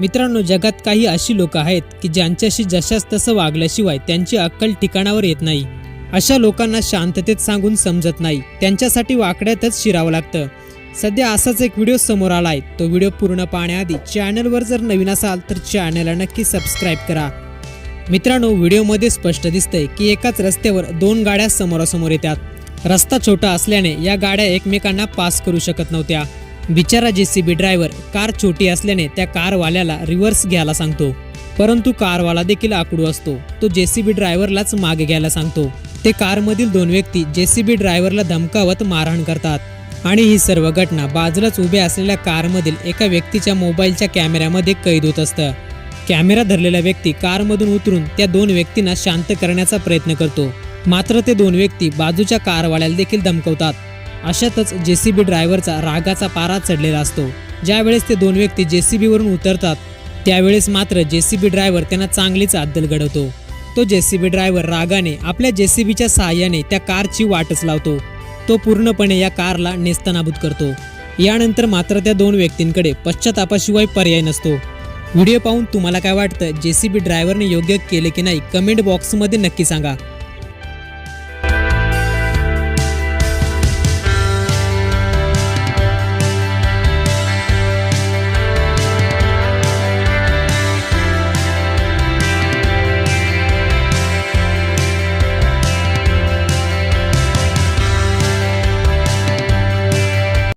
मित्रांनो जगात काही अशी लोक आहेत की ज्यांच्याशी जशास तसं वागल्याशिवाय त्यांची अक्कल ठिकाणावर येत नाही. अशा लोकांना शांततेत सांगून समजत नाही. त्यांच्यासाठी वाकड्यातच शिरावं लागतं. सध्या असाच एक व्हिडिओ समोर आलाय. तो व्हिडिओ पूर्ण पाहण्याआधी चॅनलवर जर नवीन असाल तर चॅनलला नक्की सबस्क्राईब करा. मित्रांनो व्हिडिओमध्ये स्पष्ट दिसतंय की एकाच रस्त्यावर दोन गाड्या समोरासमोर येतात. रस्ता छोटा असल्याने या गाड्या एकमेकांना पास करू शकत नव्हत्या. बिचारा जेसीबी ड्रायव्हर कार छोटी असल्याने त्या कारवाल्याला रिव्हर्स घ्यायला सांगतो. परंतु कारवाला देखील आकडू असतो. तो जेसीबी ड्रायव्हरलाच मागे घ्यायला सांगतो. ते कारमधील दोन व्यक्ती जेसीबी ड्रायव्हरला धमकावत मारहाण करतात. आणि ही सर्व घटना बाजूलाच उभ्या असलेल्या कारमधील एका व्यक्तीच्या मोबाईलच्या कॅमेऱ्यामध्ये कैद होत असतं. कॅमेरा धरलेला व्यक्ती कारमधून उतरून त्या दोन व्यक्तींना शांत करण्याचा प्रयत्न करतो. मात्र ते दोन व्यक्ती बाजूच्या कारवाल्याला देखील धमकवतात. अशातच जेसीबी ड्रायव्हरचा रागाचा पारा चढलेला असतो. ज्यावेळेस ते दोन व्यक्ती जे सी बीवरून उतरतात त्यावेळेस मात्र जेसीबी ड्रायव्हर त्यांना चांगलीच अद्दल घडवतो. तो जेसीबी ड्रायव्हर रागाने आपल्या जेसीबीच्या सहाय्याने त्या कारची वाटच लावतो. तो पूर्णपणे या कारला नेस्तनाबूत करतो. यानंतर मात्र त्या दोन व्यक्तींकडे पश्चातापाशिवाय पर्याय नसतो. व्हिडिओ पाहून तुम्हाला काय वाटतं? जेसीबी ड्रायव्हरने योग्य केले की नाही? कमेंट बॉक्समध्ये नक्की सांगा.